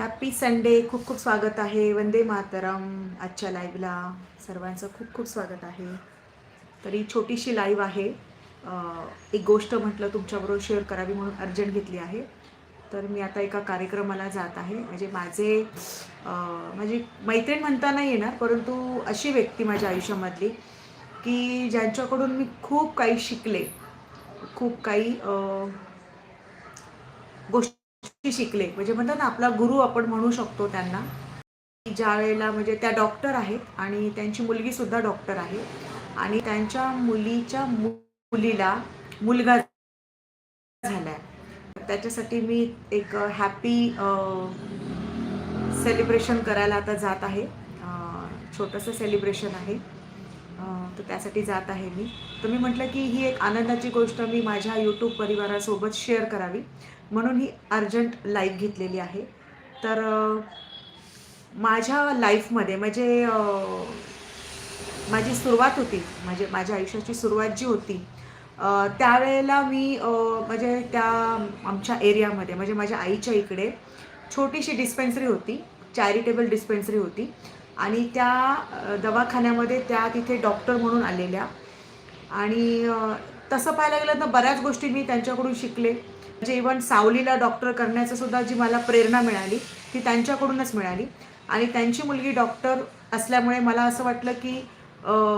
Happy Sunday खूप खूप स्वागत आहे. वंदे मातरम. आजच्या लाईव्हला सर्वांचं खूप खूप स्वागत आहे. तरी छोटीशी लाईव्ह आहे. एक गोष्ट म्हटलं तुमच्याबरोबर शेअर करावी म्हणून अर्जंट घेतली आहे. तर मी आता एका कार्यक्रमाला जात आहे. म्हणजे माझे माझी मैत्रीण म्हणता नाही येणार परंतु अशी व्यक्ती माझ्या आयुष्यामधली की ज्यांच्याकडून मी खूप काही शिकले. खूप काही गोष्ट शिकले. म्हणजे म्हणतात ना आपला गुरु आपण म्हणू शकतो त्यांना. ज्या वेळेला म्हणजे त्या डॉक्टर आहेत आणि त्यांची मुलगी सुद्धा डॉक्टर आहे. आणि त्यांच्या मुलीच्या मुलीला मुलगा झालाय. त्याच्यासाठी मी एक हॅपी सेलिब्रेशन करायला आता जात आहे. छोटंसं सेलिब्रेशन आहे. तर त्यासाठी जात आहे मी. तर मी म्हटलं की ही एक आनंदाची गोष्ट मी माझ्या यूट्यूब परिवारासोबत शेअर करावी. म्हणून ही अर्जंट लाईफ घेतलेली आहे. तर माझ्या लाईफमध्ये म्हणजे माझी सुरुवात होती म्हणजे माझ्या आयुष्याची सुरुवात जी होती त्यावेळेला मी म्हणजे त्या आमच्या एरियामध्ये म्हणजे माझ्या आईच्या इकडे छोटीशी डिस्पेन्सरी होती चॅरिटेबल डिस्पेन्सरी होती आणि त्या दवाखान्यामध्ये त्या तिथे डॉक्टर म्हणून आलेल्या आणि तसं पाहायला गेलं तर बऱ्याच गोष्टी मी त्यांच्याकडून शिकले. म्हणजे इव्हन सावलीला डॉक्टर करण्याचं सुद्धा जी मला प्रेरणा मिळाली ती त्यांच्याकडूनच मिळाली. आणि त्यांची मुलगी डॉक्टर असल्यामुळे मला असं वाटलं की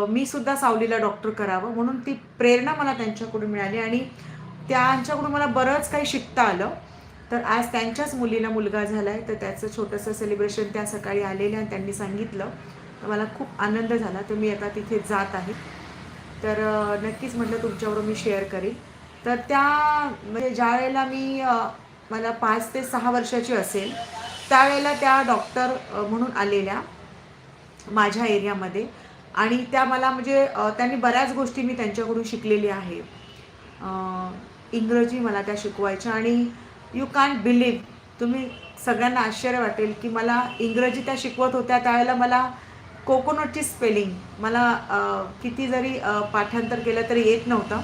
मी सुद्धा सावलीला डॉक्टर करावं म्हणून ती प्रेरणा मला त्यांच्याकडून मिळाली. आणि त्यांच्याकडून मला बरंच काही शिकता आलं. तर आज त्यांच्याच मुलीला मुलगा झाला आहे तर त्याचं छोटंसं सेलिब्रेशन त्या सकाळी आलेलं आणि त्यांनी सांगितलं. तर मला खूप आनंद झाला तर मी आता तिथे जात आहे. तर नक्कीच म्हटलं तुमच्याबरोबर मी शेअर करेन. तर त्या म्हणजे ज्या वेळेला मी मला पाच ते सहा वर्षाची असेल त्यावेळेला त्या डॉक्टर म्हणून आलेल्या माझ्या एरियामध्ये. आणि त्या मला म्हणजे त्यांनी बऱ्याच गोष्टी मी त्यांच्याकडून शिकलेली आहे. इंग्रजी मला त्या शिकवायच्या आणि यू कॅन बिलीव तुम्ही सगळ्यांना आश्चर्य वाटेल की मला इंग्रजी त्या शिकवत होत्या. त्यावेळेला मला कोकोनटची स्पेलिंग मला किती जरी पाठांतर केलं तरी येत नव्हतं.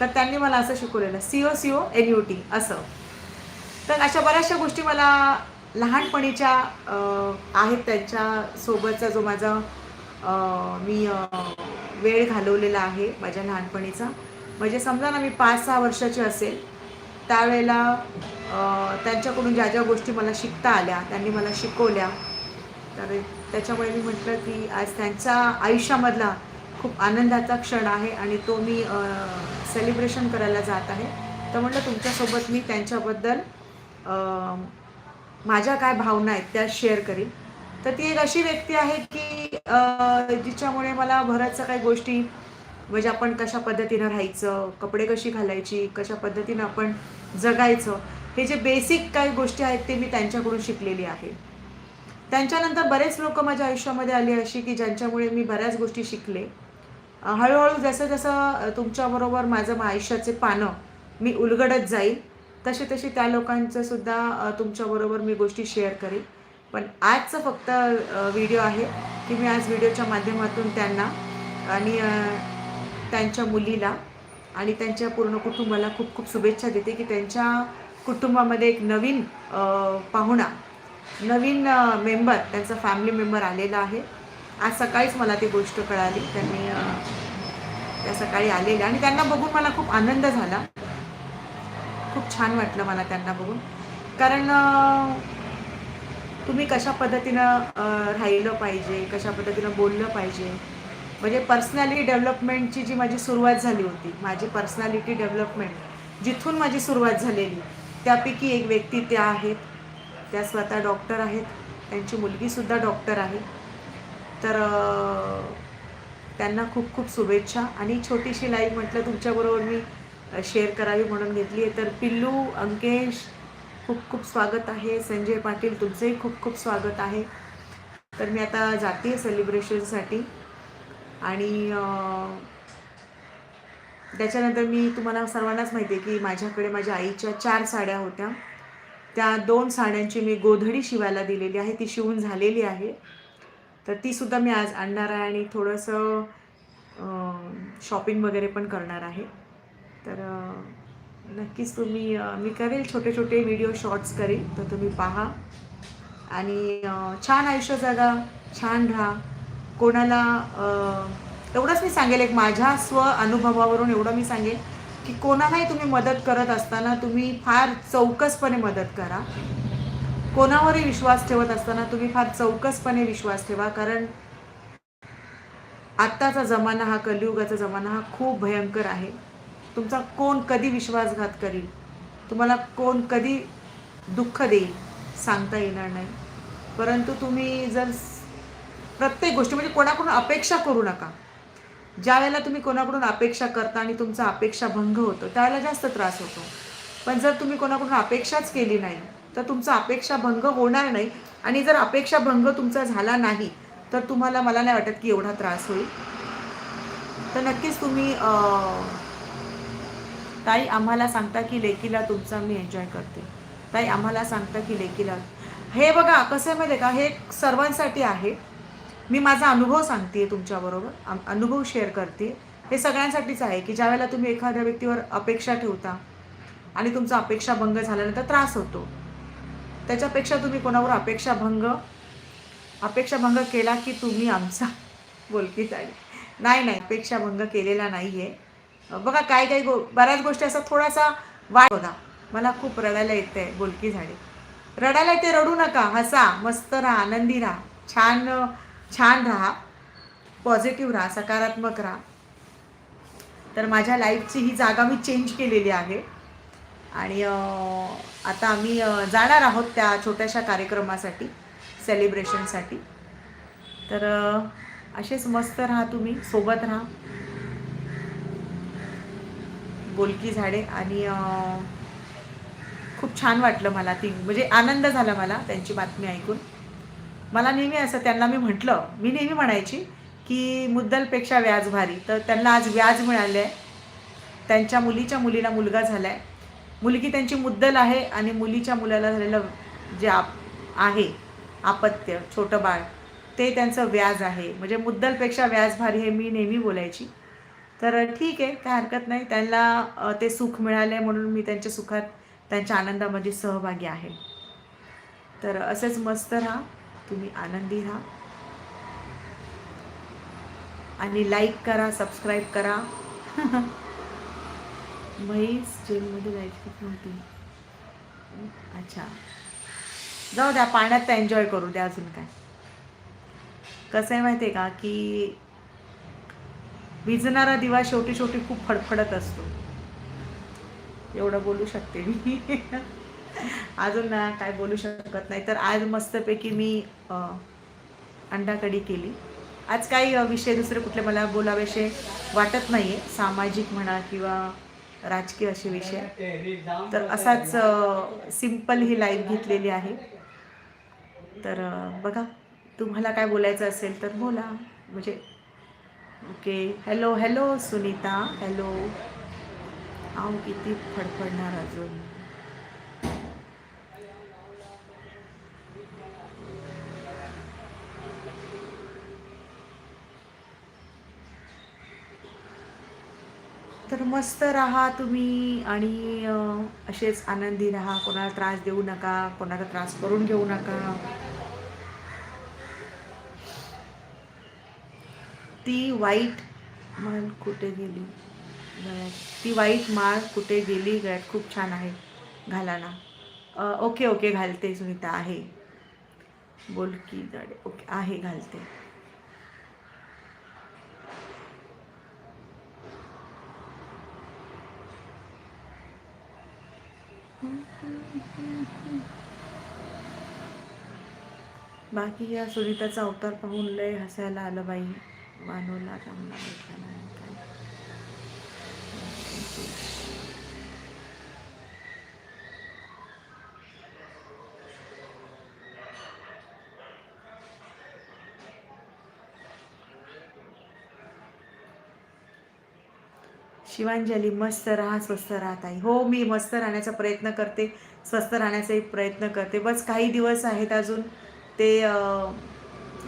तर त्यांनी मला असं शिकवलेलं C O C O N U T असं. तर अशा बऱ्याचशा गोष्टी मला लहानपणीच्या आहेत त्यांच्या सोबतचा जो माझा मी वेळ घालवलेला आहे माझ्या लहानपणीचा. म्हणजे समजा ना मी पाच सहा वर्षाची असेल त्यावेळेला त्यांच्याकडून ज्या ज्या गोष्टी मला शिकता आल्या त्यांनी मला शिकवल्या. तर त्याच्यामुळे मी म्हटलं की आज त्यांच्या आयुष्यामधला खूप आनंदाचा क्षण आहे आणि तो मी सेलिब्रेशन करायला जात आहे. तर म्हटलं तुमच्यासोबत मी त्यांच्याबद्दल माझ्या काय भावना आहेत त्या शेअर करीन. तर ती एक अशी व्यक्ती आहे की जिच्यामुळे मला बऱ्याचशा काही गोष्टी म्हणजे आपण कशा पद्धतीनं राहायचं कपडे कशी घालायची कशा पद्धतीनं आपण जगायचं हे जे बेसिक काही गोष्टी आहेत ते मी त्यांच्याकडून शिकलेली आहे. त्यांच्यानंतर बरेच लोक माझ्या आयुष्यामध्ये आली अशी की ज्यांच्यामुळे मी बऱ्याच गोष्टी शिकले. हळूहळू जसं जसं तुमच्याबरोबर माझं आयुष्याचे पानं मी उलगडत जाईल तशी तशी त्या लोकांचं सुद्धा तुमच्याबरोबर मी गोष्टी शेअर करेन पण आजचं फक्त व्हिडिओ आहे की मी आज व्हिडिओच्या माध्यमातून त्यांना आणि त्यांच्या मुलीला आणि त्यांच्या पूर्ण कुटुंबाला खूप खूप शुभेच्छा देते की त्यांच्या कुटुंबामध्ये एक नवीन पाहुणा नवीन मेंबर त्यांचा फॅमिली मेंबर आलेला आहे. आज सकाळीच मला ती गोष्ट कळाली. त्यांनी त्या सकाळी आलेल्या आणि त्यांना बघून मला खूप आनंद झाला. खूप छान वाटलं मला त्यांना बघून. कारण तुम्ही कशा पद्धतीनं राहिलं पाहिजे कशा पद्धतीनं बोललं पाहिजे? म्हणजे पर्सनॅलिटी डेव्हलपमेंटची जी माझी सुरुवात झाली होती माझी पर्सनॅलिटी डेव्हलपमेंट जिथून माझी सुरुवात झालेली त्यापैकी एक व्यक्ती त्या आहेत. त्या स्वतः डॉक्टर आहेत. त्यांची मुलगीसुद्धा डॉक्टर आहे. तर त्यांना खूप खूप शुभेच्छा. आणि छोटीशी लाईव्ह म्हटलं तुमच्याबरोबर मी शेअर करावी म्हणून घेतली आहे. तर पिल्लू अंकेश खूप खूप स्वागत आहे. संजय पाटील तुमचंही खूप खूप स्वागत आहे. तर मी आता जाते आहे सेलिब्रेशनसाठी आणि त्याच्यानंतर मी तुम्हाला सर्वांनाच माहिती आहे की माझ्याकडे माझ्या आईच्या चार साड्या होत्या. त्या दोन साड्यांची मी गोधडी शिवायला दिलेली आहे. ती शिवून झालेली आहे. तर ती सुद्धा मी आज आणणार आहे आणि थोडंसं शॉपिंग वगैरे पण करणार आहे. तर नक्कीच तुम्ही मी करेल छोटे छोटे व्हिडिओ शॉर्ट्स करेल तर तुम्ही पहा. आणि छान आयुष्य जगा छान राहा. कोणाला एवढंच मी सांगेल एक माझ्या स्व अनुभवावरून एवढं मी सांगेल की कोणालाही तुम्ही मदत करत असताना तुम्ही फार चौकसपणे मदत करा. कोणावरही विश्वास ठेवत असताना तुम्ही फार चौकसपणे विश्वास ठेवा कारण आत्ताचा जमाना हा कलियुगाचा जमाना हा खूप भयंकर आहे. तुमचा कोण कधी विश्वासघात करील? तुम्हाला कोण कधी दुःख देईल? सांगता येणार नाही. परंतु तुम्ही जर प्रत्येक गोष्टी म्हणजे कोणाकडून अपेक्षा करू नका. ज्या वेळेला तुम्ही कोणाकडून अपेक्षा करता आणि तुमचा अपेक्षा भंग होतो त्यावेळेला जास्त त्रास होतो. पण जर तुम्ही कोणाकडून अपेक्षाच केली नाही तर तुमचा अपेक्षा भंग होणार नाही. आणि जर अपेक्षा भंग तुमचा झाला नाही तर तुम्हाला मला नाही वाटत की एवढा त्रास होईल. तर नक्कीच तुम्ही ताई आम्हाला सांगता की लेकीला तुमचा मी एन्जॉय करते. ताई आम्हाला सांगता की लेकीला हे बघा कसं आहे माहिती आहे का? हे सर्वांसाठी आहे. मी माझा अनुभव सांगते तुमच्याबरोबर अनुभव शेअर करते हे सगळ्यांसाठीच आहे की ज्यावेळेला तुम्ही एखाद्या व्यक्तीवर अपेक्षा ठेवता आणि तुमचा अपेक्षा भंग झाल्यानंतर त्रास होतो. त्याच्यापेक्षा तुम्ही कोणावर अपेक्षा भंग अपेक्षा भंग केला की तुम्ही आमचा बोलकी झाली नाही नाही अपेक्षा भंग केलेला नाही आहे बघा काय काही गो बऱ्याच गोष्टी असा थोडासा वाट होता. मला खूप रडायला येते बोलकी झाली. रडायला येते रडू नका हसा मस्त राहा आनंदी राहा छान छान राहा पॉझिटिव्ह राहा सकारात्मक राहा. तर माझ्या लाईफची ही जागा मी चेंज केलेली आहे. आणि आता आम्ही जाणार आहोत त्या छोट्याशा कार्यक्रमासाठी सेलिब्रेशनसाठी तर असेच मस्त राहा तुम्ही सोबत राहा. बोलकी झाडे आणि खूप छान वाटलं मला ती म्हणजे आनंद झाला मला त्यांची बातमी ऐकून. मला नेहमी असं त्यांना मी म्हटलं मी नेहमी म्हणायची की मुद्दलपेक्षा व्याज भारी. तर त्यांना आज व्याज मिळालं आहे त्यांच्या मुलीच्या मुलीला मुलगा झाला आहे मुलगी त्यांची मुद्दल आहे आणि मुलीच्या मुलाला झालेलं जे आप आहे आपत्य छोटं बाळ ते त्यांचं व्याज आहे. म्हणजे मुद्दलपेक्षा व्याज भारी हे मी नेहमी बोलायची. तर ठीक आहे काय हरकत नाही. त्यांना ते सुख मिळाले म्हणून मी त्यांच्या सुखात त्यांच्या आनंदामध्ये सहभागी आहे. तर असेच मस्त राहा. तुम्ही आनंदी राहा. आणि लाईक करा सबस्क्राईब करा. म्हैस जेलमध्ये जायची नव्हती. अच्छा. जाऊ द्या पाण्यात तर एन्जॉय करू द्या अजून काय. कसं आहे माहिती आहे का की विजणारा दिवा शेवटी शेवटी खूप फडफडत असतो. एवढं बोलू शकते मी. अजून ना काय बोलू शकत नाही. तर आज मस्तपैकी मी अ, अंडा केली. आज काही विषय दुसरे कुठले मला बोलावेसे वाटत नाही आहे सामाजिक म्हणा किंवा राजकीय असे विषय तर असाच सिंपल ही लाईफ घेतलेली आहे. तर बघा तुम्हाला काय बोलायचं असेल तर बोला. म्हणजे okay. Hello hello Sunita. Hello आव किती फडफडणार अजून तर मस्त राहा तुम्ही आणि असेच आनंदी राहा. कोणाला त्रास देऊ नका कोणाला त्रास करून घेऊ नका. ती वाईट माळ कुठे गेली? गळ्यात. ती वाईट माळ कुठे गेली? गळ्यात खूप छान आहे घाला ना ओके ओके घालते सुनीता. आहे. बोल की जाडे. ओके आहे घालते. बाकी या सुनीताचा अवतार पाहून लय हसायला आलं बाई. वानोला चांगला भेटला नाही काय. शिवांजली मस्त राहा स्वस्त राहा ताई. हो मी मस्त राहण्याचा प्रयत्न करते स्वस्त राहण्याचाही प्रयत्न करते. बस काही दिवस आहेत अजून ते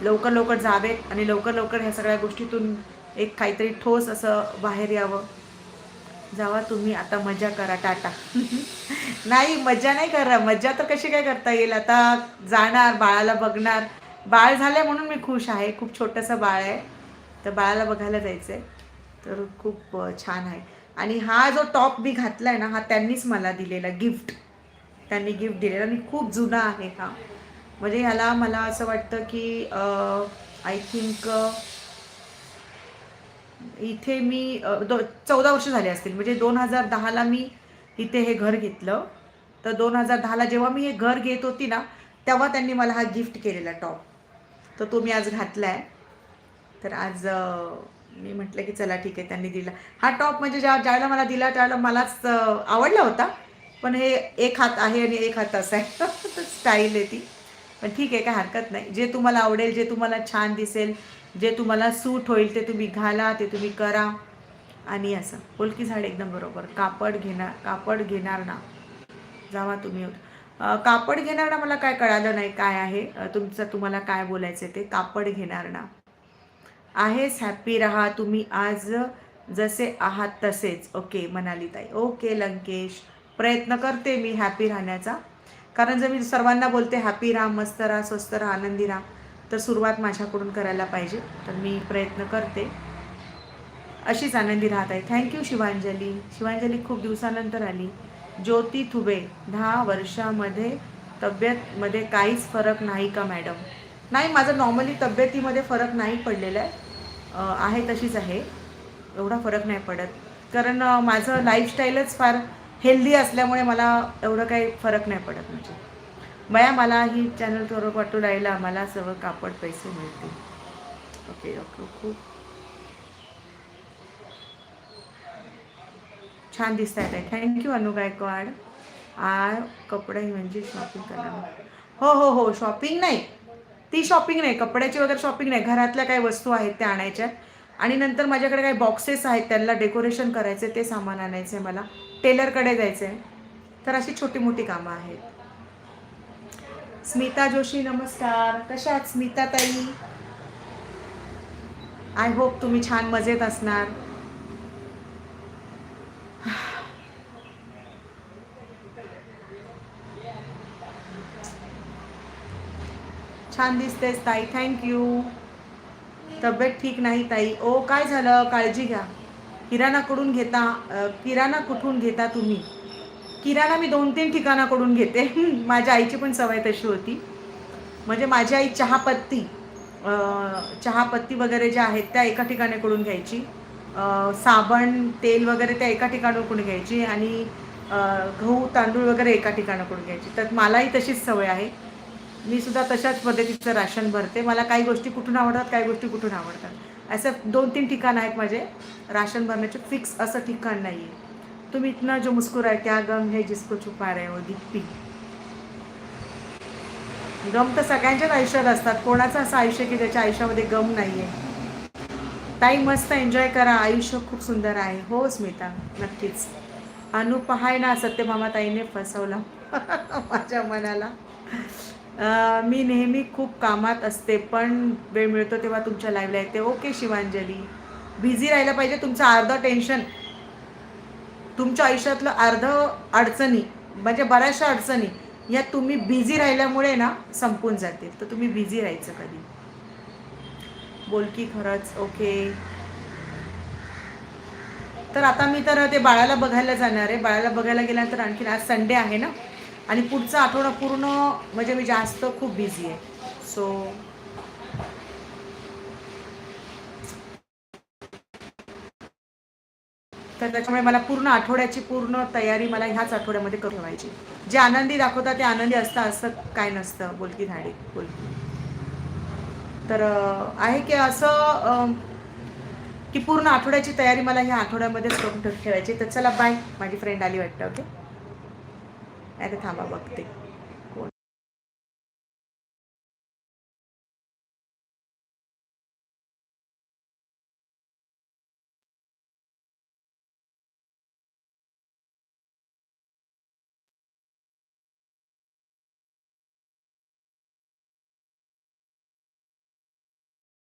लवकर लवकर जावेत आणि लवकर लवकर ह्या सगळ्या गोष्टीतून एक काहीतरी ठोस असं बाहेर यावं. जावा तुम्ही आता मजा करा टाटा. नाही मजा नाही करा मजा तर कशी काय करता येईल? आता जाणार बाळाला बघणार. बाळ झालं म्हणून मी खुश आहे. खूप छोटंसं बाळ आहे. तर बाळाला बघायला जायचं आहे तर खूप छान आहे. आणि हा जो टॉप मी घातलाय ना हा त्यांनीच मला दिलेला गिफ्ट. त्यांनी गिफ्ट दिलेला. आणि खूप जुना आहे हा. म्हणजे ह्याला मला असं वाटतं की आय थिंक इथे मी दो चौदा वर्ष झाले असतील. म्हणजे दोन हजार दहाला मी इथे हे घर घेतलं. तर दोन हजार दहाला जेव्हा मी हे घर घेत होती ना तेव्हा त्यांनी मला हा गिफ्ट केलेला टॉप. तर तो मी आज घातला आहे तर आज मी म्हटलं की चला ठीक आहे त्यांनी दिला. हा टॉप म्हणजे ज्या ज्यावेळेला मला दिला त्यावेळेला मलाच आवडला होता. पण हे एक हात आहे आणि एक हात असा आहे. तर स्टाईल आहे ती. पण ठीक आहे काय हरकत नाही. जे तुम्हाला आवडेल जे तुम्हाला छान दिसेल जे तुम्हाला सूट होईल ते तुम्ही घाला ते तुम्ही करा. आणि असं. पोलकी झाड एकदम बरोबर. कापड घेणार कापड घेणार ना. जावा तुम्ही कापड घेणार ना मला काय कळालं नाही काय आहे. तुमचं तुम्हाला काय बोलायचं ते? कापड घेणार ना. आहेस हॅप्पी राहा तुम्ही आज जसे आहात तसेच. ओके मनाली ताई. ओके लंकेश. प्रयत्न करते मी हॅपी राहण्याचा. कारण जर मी सर्वांना बोलते हॅपी राहा मस्त राहा स्वस्त राहा आनंदी राहा तर सुरुवात माझ्याकडून करायला पाहिजे. तर मी प्रयत्न करते. अशीच आनंदी राहत आहे. थँक्यू शिवांजली. शिवांजली खूप दिवसानंतर आली. ज्योती थुबे दहा वर्षामध्ये तब्येतमध्ये काहीच फरक नाही का मॅडम नाही माझं नॉर्मली तब्येतीमध्ये फरक नाही पडलेला आहे. आहे तशीच आहे. एवढा फरक नाही पडत. कारण माझं लाईफस्टाईलच फार हेल्दी असल्यामुळे मला एवढं काही फरक नाही पडत म्हणजे. मया मला ही चॅनल थोडं वाटू राहिला. मला सगळं कापड पैसे मिळतील. ओके ओके खूप छान दिसत आहेत थँक्यू अनु गायकवाड आ कपडे म्हणजे शॉपिंग करणार हो हो हो शॉपिंग नाही. ती शॉपिंग नाही कपड्याची वगैरे शॉपिंग नाही. घरातल्या काही वस्तू आहेत त्या आणायच्या. आणि नंतर माझ्याकडे काही बॉक्सेस आहेत त्यांना डेकोरेशन करायचे ते सामान आणायचं आहे मला. टेलरकडे जायचं आहे तर अशी छोटी मोठी कामं आहेत. स्मिता जोशी नमस्कार. कशा आहात स्मिता ताई? आय होप तुम्ही छान मजेत असणार. छान दिसतेस ताई थँक्यू तब्येत ठीक नाही ताई. ओ काय झालं? काळजी घ्या. किराणाकडून घेता किराणा कुठून घेता तुम्ही? किराणा मी दोन तीन ठिकाणाकडून घेते. माझ्या आईची पण सवय तशी होती. म्हणजे माझी आई चहापत्ती चहापत्ती वगैरे ज्या आहेत त्या एका ठिकाणाकडून घ्यायची. साबण तेल वगैरे त्या एका ठिकाणाकडून घ्यायची आणि गहू तांदूळ वगैरे एका ठिकाणाकडून घ्यायची. तर मलाही तशीच सवय आहे. मी सुद्धा तशाच पद्धतीचं राशन भरते. मला काही गोष्टी कुठून आवडतात काही गोष्टी कुठून आवडतात. असं दोन तीन ठिकाणं आहेत माझे. राशन भरण्याचे फिक्स असं ठिकाण नाही आहे तुम्ही इतना जो मुस्कुराए क्या गम हे जिसको छुपा रहे हो दीप्ती गम तर सगळ्यांच्याच आयुष्यात असतात. कोणाचं असं आयुष्य की ज्याच्या आयुष्यामध्ये गम नाही आहे ताई मस्त एन्जॉय करा. आयुष्य खूप सुंदर आहे. हो स्मिता. नक्कीच. अनु पहाय ना सत्यभामा ताईने फसवला. माझ्या मनाला. मी नेहमी खूप कामात असते पण वेळ मिळतो तेव्हा तुमच्या लाईव्हला येते. ओके शिवांजली. बिझी राहायला पाहिजे तुमचं अर्धं टेन्शन तुमच्या आयुष्यातलं अर्ध अडचणी म्हणजे बऱ्याचशा अडचणी या तुम्ही बिझी राहिल्यामुळे ना संपून जातील. तर तुम्ही बिझी राहायचं कधी? बोल की खरंच. ओके तर आता मी तर ते बाळाला बघायला जाणार आहे. बाळाला बघायला गेल्यानंतर आणखीन आज संडे आहे ना? आणि पुढचा आठवडा पूर्ण म्हणजे मी जास्त खूप बिझी आहे. सो तर त्याच्यामुळे मला पूर्ण आठवड्याची पूर्ण तयारी मला ह्याच आठवड्यामध्ये करून ठेवायची. जे आनंदी दाखवतात ते आनंदी असतं असं काय नसतं. बोलकी धाडी बोलकी तर आहे की असं की पूर्ण आठवड्याची तयारी मला ह्या आठवड्यामध्येच करून ठेवायची. तर चला बाय माझी फ्रेंड आली वाटतं ओके नाही तर थांबा बघते.